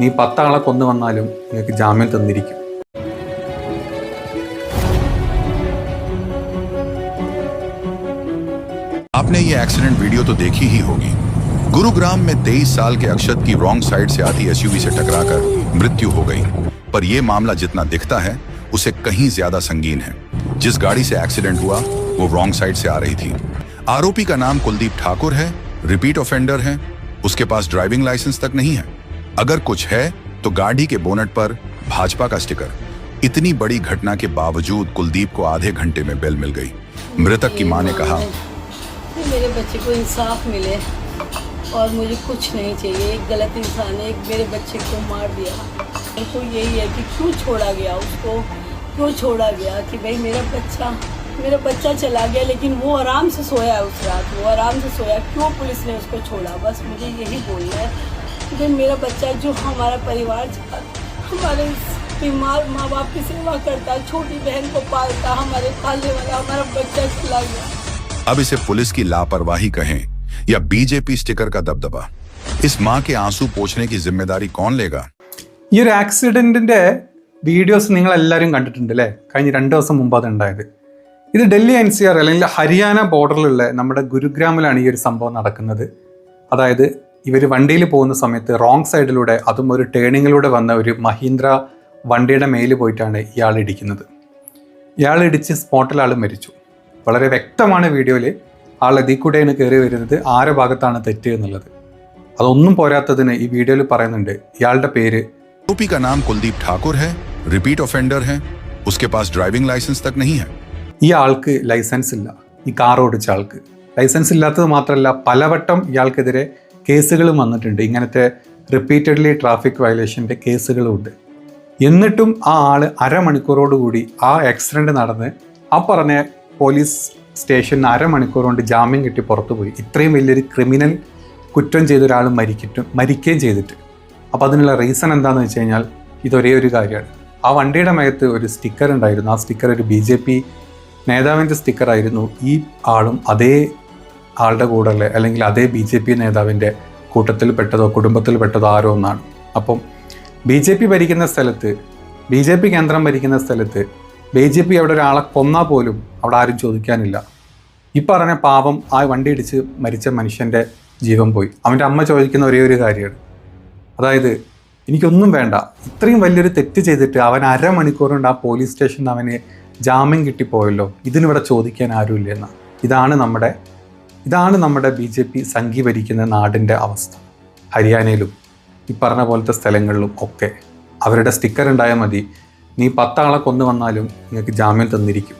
നീ പത്താളെ കൊന്നു വന്നാലും നിങ്ങൾക്ക് ജാമ്യം തന്നിരിക്കും आपने ये एक्सीडेंट वीडियो तो देखी ही होगी गुरुग्राम में 23 साल के अक्षत की रॉन्ग साइड से आती एसयूवी से टकराकर मृत्यु हो गई पर यह मामला जितना दिखता है उसे कहीं ज्यादा संगीन है जिस गाड़ी से एक्सीडेंट हुआ वो रॉन्ग साइड से आ रही थी आरोपी का नाम कुलदीप ठाकुर है रिपीट ऑफेंडर है उसके पास ड्राइविंग लाइसेंस तक नहीं है अगर कुछ है तो गाड़ी के बोनट पर भाजपा का स्टिकर। इतनी बड़ी घटना के बावजूद कुलदीप को आधे घंटे में बेल मिल गई। मृतक की माँ ने कहा मेरे बच्चे को इंसाफ मिले और मुझे कुछ नहीं चाहिए। एक गलत इंसान ने एक मेरे बच्चे को मार दिया। मेरे को यही है कि क्यों छोड़ा गया? उसको क्यों छोड़ा गया कि भाई मेरा बच्चा मेरा बच्चा चला गया, लेकिन वो आराम से सोया उस रात। वो आराम से सोया। क्यों पुलिस ने उसको छोड़ा? बस मुझे यही बोलना है। कि भाई मेरा बच्चा जो हमारा परिवार चला हमारे बीमार माँ बाप की सेवा करता छोटी बहन को पालता हमारे पालने वाला हमारा बच्चा चला गया अब इसे पुलिस की लापरवाही कहें या बीजेपी स्टिकर का दबदबा इस मां के आंसू पोछने की जिम्मेदारी कौन लेगा ഈ ഒരു ആക്സിഡൻറ്റിൻ്റെ വീഡിയോസ് നിങ്ങൾ എല്ലാവരും കണ്ടിട്ടുണ്ട് അല്ലേ കഴിഞ്ഞ രണ്ട് ദിവസം മുമ്പ് അത് ഉണ്ടായത് ഇത് ഡൽഹി എൻ സി ആർ അല്ലെങ്കിൽ ഹരിയാന ബോർഡറിലുള്ള നമ്മുടെ ഗുരുഗ്രാമിലാണ് ഈ ഒരു സംഭവം നടക്കുന്നത് അതായത് ഇവർ വണ്ടിയിൽ പോകുന്ന സമയത്ത് റോങ് സൈഡിലൂടെ അതും ഒരു ടേണിങ്ങിലൂടെ വന്ന ഒരു മഹീന്ദ്ര വണ്ടിയുടെ മേലിൽ പോയിട്ടാണ് ഇയാൾ ഇടിക്കുന്നത് ഇയാൾ ഇടിച്ച് സ്പോട്ടിൽ ആൾ മരിച്ചു വളരെ വ്യക്തമാണ് വീഡിയോയിൽ ആൾ ഇതിൽ കൂടെയാണ് കയറി വരുന്നത് ആരെ ഭാഗത്താണ് തെറ്റ് എന്നുള്ളത് അതൊന്നും പോരാത്തതിന് ഈ വീഡിയോയിൽ പറയുന്നുണ്ട് ഇയാളുടെ പേര് आरोपी का नाम कुलदीप ठाकुर है रिपीट ऑफेंडर है उसके पास ड्राइविंग लाइसेंस तक नहीं है ഈ ആൾക്ക് ലൈസൻസ് ഇല്ല ഈ കാർ ഓടിച്ച ആൾക്ക് ലൈസൻസ് ഇല്ലാത്തത് മാത്രമല്ല പലവട്ടം ഇയാൾക്കെതിരെ കേസുകളും വന്നിട്ടുണ്ട്. ഇങ്ങനത്തെ റിപ്പീറ്റഡ്ലി ട്രാഫിക് വയലേഷന്റെ കേസുകളും ഉണ്ട്. എന്നിട്ടും ആ ആൾ അരമണിക്കൂറോടുകൂടി ആ ആക്സിഡന്റ് നടന്ന് ആ പറഞ്ഞ പോലീസ് സ്റ്റേഷനിൽ അരമണിക്കൂർ കൊണ്ട് ജാമ്യം കിട്ടി പുറത്തു പോയി. ഇത്രയും വലിയൊരു ക്രിമിനൽ കുറ്റം ചെയ്ത ഒരാൾ മരിക്കിട്ടും മരിക്കുകയും ചെയ്തിട്ട്. അപ്പോൾ അതിനുള്ള റീസൺ എന്താണെന്ന് വെച്ച് കഴിഞ്ഞാൽ ഇതൊരേ ഒരു കാര്യമാണ്. ആ വണ്ടിയുടെ മേകത്ത് ഒരു സ്റ്റിക്കർ ഉണ്ടായിരുന്നു. ആ സ്റ്റിക്കർ ഒരു ബി ജെ പി നേതാവിന്റെ സ്റ്റിക്കറായിരുന്നു ഈ ആളും അതേ ആളുടെ കൂടെ അല്ലെങ്കിൽ അതേ ബി ജെ പി നേതാവിന്റെ കൂട്ടത്തിൽ പെട്ടതോ കുടുംബത്തിൽ പെട്ടതോ ആരോ ഒന്നാണ്. അപ്പം ബി ജെ പി ഭരിക്കുന്ന സ്ഥലത്ത് ബി ജെ പി കേന്ദ്രം ഭരിക്കുന്ന സ്ഥലത്ത് ബി ജെ പി അവിടെ ഒരാളെ കൊന്നാൽ പോലും അവിടെ ആരും ചോദിക്കാനില്ല. ഈ പറഞ്ഞ പാപം ആ വണ്ടി ഇടിച്ച് മരിച്ച മനുഷ്യന്റെ ജീവൻ പോയി. അവന്റെ അമ്മ ചോദിക്കുന്ന ഒരേ ഒരു കാര്യമാണ്. അതായത് എനിക്കൊന്നും വേണ്ട. ഇത്രയും വലിയൊരു തെറ്റ് ചെയ്തിട്ട് അവൻ അരമണിക്കൂർ കൊണ്ട് ആ പോലീസ് സ്റ്റേഷനിൽ അവന് ജാമ്യം കിട്ടിപ്പോയല്ലോ. ഇതിനിവിടെ ചോദിക്കാൻ ആരുമില്ല എന്ന ഇതാണ് നമ്മുടെ ഇതാണ് നമ്മുടെ ബി ജെ പി സംഘി ഭരിക്കുന്ന നാടിന്റെ അവസ്ഥ. ഹരിയാനയിലും ഈ പറഞ്ഞ പോലത്തെ സ്ഥലങ്ങളിലും ഒക്കെ അവരുടെ സ്റ്റിക്കർ ഉണ്ടായാൽ മതി. നീ പത്താളെ കൊന്നു വന്നാലും നിങ്ങൾക്ക് ജാമ്യം തന്നിരിക്കും.